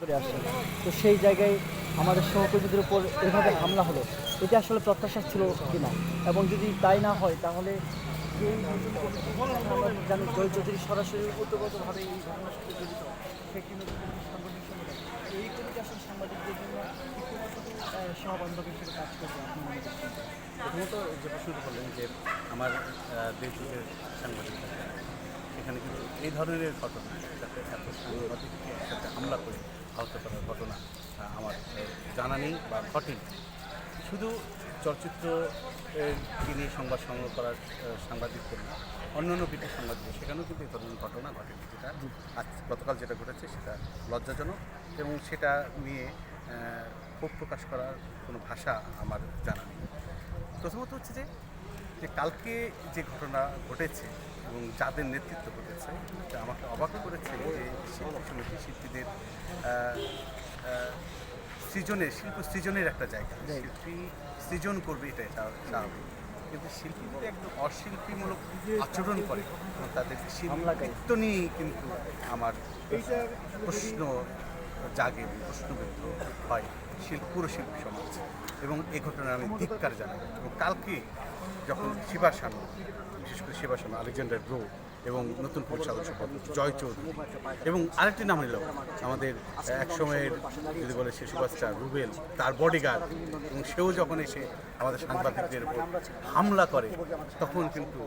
করে আসছেন। তো সেই জায়গায় আমাদের সহকর্মীদের উপর এভাবে হামলা হলো এটা আসলে প্রত্যাশা ছিল কিনা? এবং যদি তাই না হয়, তাহলে জয় চৌধুরী সরাসরি ওতপ্রোতভাবে এই এই আসলে সাংবাদিকদের জন্য সহবান্ধব হিসেবে কাজ করবে, আপনি প্রথমত যে যে আমার দেশ যুগের এখানে কিন্তু এই ধরনের ঘটনা যাতে এত সাংবাদিককে একসাথে হামলা করে আহত করার ঘটনা আমার জানা নেই বা ঘটেনি। শুধু চলচ্চিত্র এর কি সংবাদ সংগ্রহ করার আহ, সাংবাদিক করি অন্যান্য বিদেশ সাংবাদিক সেখানেও কিন্তু এই ধরনের ঘটনা ঘটেনি যেটা আজ গতকাল যেটা ঘটেছে সেটা লজ্জাজনক এবং সেটা নিয়ে ক্ষোভ প্রকাশ করার কোনো ভাষা আমার জানা নেই। প্রথমত হচ্ছে যে যে কালকে যে ঘটনা ঘটেছে এবং যাদের নেতৃত্ব ঘটেছে তা আমাকে অবাক করেছে যে শিল্পী সমিতি শিল্পীদের সৃজনের শিল্প সৃজনের একটা জায়গা। শিল্পী সৃজন করবে এটা এটা স্বাভাবিক। কিন্তু শিল্পী যদি একদম অশিল্পীমূলক আচরণ করে এবং তাদের শিল্পিত্ব নিয়েই কিন্তু আমার প্রশ্ন জাগে প্রশ্নবিদ্ধ হয়। শিল্প পুরো শিল্পী সমাজ। এবং এই ঘটনার আমি ধিক্কার জানাই। এবং কালকে যখন শিবা শানু বিশেষ করে শিবা শানু আলেকজান্ডার ব্রো এবং নতুন পরিচালক জয় চৌধুরী এবং আরেকটি নাম নিল আমাদের এক সময়ের যদি বলে সে রুবেল, তার বডিগার্ড এবং সেও যখন এসে আমাদের সাংবাদিকদের উপর হামলা করে, তখন কিন্তু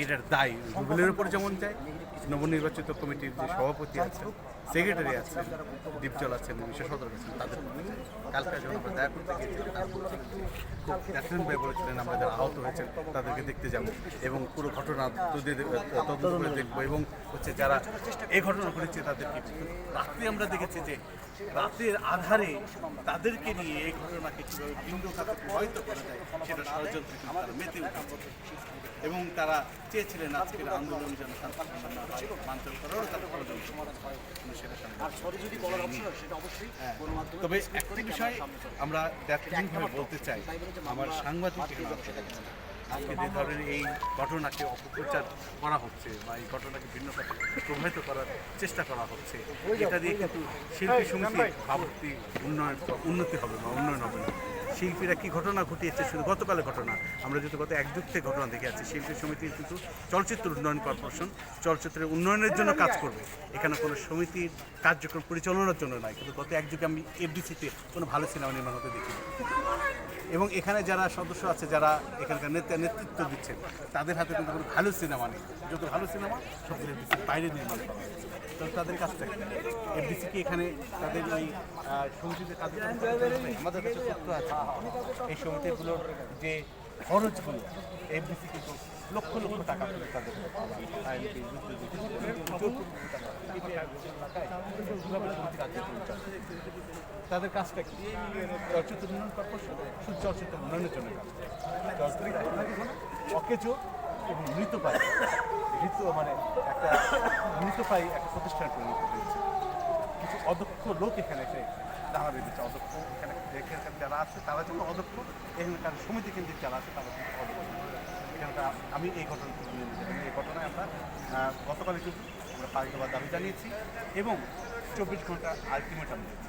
এটার দায় রুবেলের উপর যেমন যায়, নবনির্বাচিত কমিটির যে সভাপতি আছে সেক্রেটারি আছেন, দীপজল আছেন সদর আছেন তাদের উপর জন্য আমরা দেখা করতে গিয়েছিলাম তারপর খুব অ্যাক্সিডেন্ট ভাই বলেছিলেন আমরা যারা আহত হয়েছেন, তাদেরকে দেখতে যাব এবং পুরো ঘটনা তদন্ত করে দেখব এবং হচ্ছে যারা এই ঘটনা ঘটেছে তাদেরকে রাত্রে আমরা দেখেছি যে রাতের আধারে তাদেরকে নিয়ে এই ঘটনাকে কীভাবে ভিন্ন খাতে প্রভাবিত করা যায় সেটা ষড়যন্ত্রে তারা মেতে উঠেছে এবং তারা চেয়েছিলেন আজকের আন্দোলন যেন বাঞ্চল করারও তারা ষড়যন্ত্র। তবে একটি বিষয় আমরা ব্যাপকভাবে বলতে চাই আমার সাংবাদিক আজকে যে ধরনের এই ঘটনাকে অপপ্রচার করা হচ্ছে বা এই ঘটনাকে ভিন্ন পথে প্রভাবিত করার চেষ্টা করা হচ্ছে, এটা দিয়ে কিন্তু শিল্পী সমিতির ভাবমূর্তি উন্নয়ন উন্নতি হবে বা উন্নয়ন হবে না। শিল্পীরা কি ঘটনা ঘটিয়েছে শুধু গতকালের ঘটনা, আমরা যেহেতু গত এক যুগ থেকে ঘটনা দেখে আছি শিল্পী সমিতির কিন্তু চলচ্চিত্র উন্নয়ন কর্পোরেশন, চলচ্চিত্রের উন্নয়নের জন্য কাজ করবে। এখানে কোনো সমিতির কার্যক্রম পরিচালনার জন্য নয়, কিন্তু গত এক যুগে আমি এফডিসিতে কোনো ভালো সিনেমা নির্মাণ হতে দেখিনি। এবং এখানে যারা সদস্য আছে, যারা এখানকার নেতা, নেতৃত্ব দিচ্ছেন, তাদের হাতে কিন্তু কোনো ভালো সিনেমা নেই। যত ভালো সিনেমা, সব এফডিসির বাইরে নির্মাণ করা তো তাদের কাছ থেকে এফডিসি কি এখানে তাদের ওই সমিতিতে করবে? আমাদের কাছে তথ্য আছে। এই সমিতিগুলোর যে খরচগুলো এফডিসি কিন্তু লক্ষ লক্ষ টাকা তাদের যুদ্ধ তাদের কাজটা কি? চলচ্চিত্র উন্নয়ন শুধু চলচ্চিত্র উন্নয়নের জন্য কাজ অকেজো এবং মৃতপায় মৃত মানে একটা মৃতপায় একটা প্রতিষ্ঠান পরিণত হয়েছে কিছু অদক্ষ লোক এখানে এসে দাঁড়া বেঁধেছে। অদক্ষ এখানে এখানকার যারা আছে, তারা যখন অদক্ষ, এখানকার সমিতি কেন্দ্রিক যারা আছে, তারা কিন্তু অদক্ষ। এখানকার আমি এই ঘটনা এই ঘটনায় আমরা গতকালের যুগ আমরা পাড়ি দাবি জানিয়েছি এবং চব্বিশ ঘণ্টা আলটিমেটাম দিয়েছি।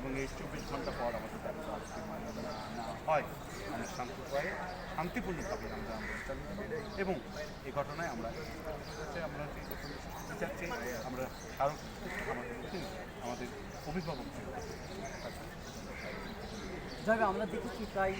এবং এই চব্বিশ ঘণ্টা পর আমাদের দাবি হয়। আমরা শান্তি উপায়ে শান্তিপূর্ণভাবে আমরা এবং এই ঘটনায় আমরা আমরা চাই আমরা কারও আমাদের আমাদের অভিভাবক যাবে আমরা দেখেছি প্রায়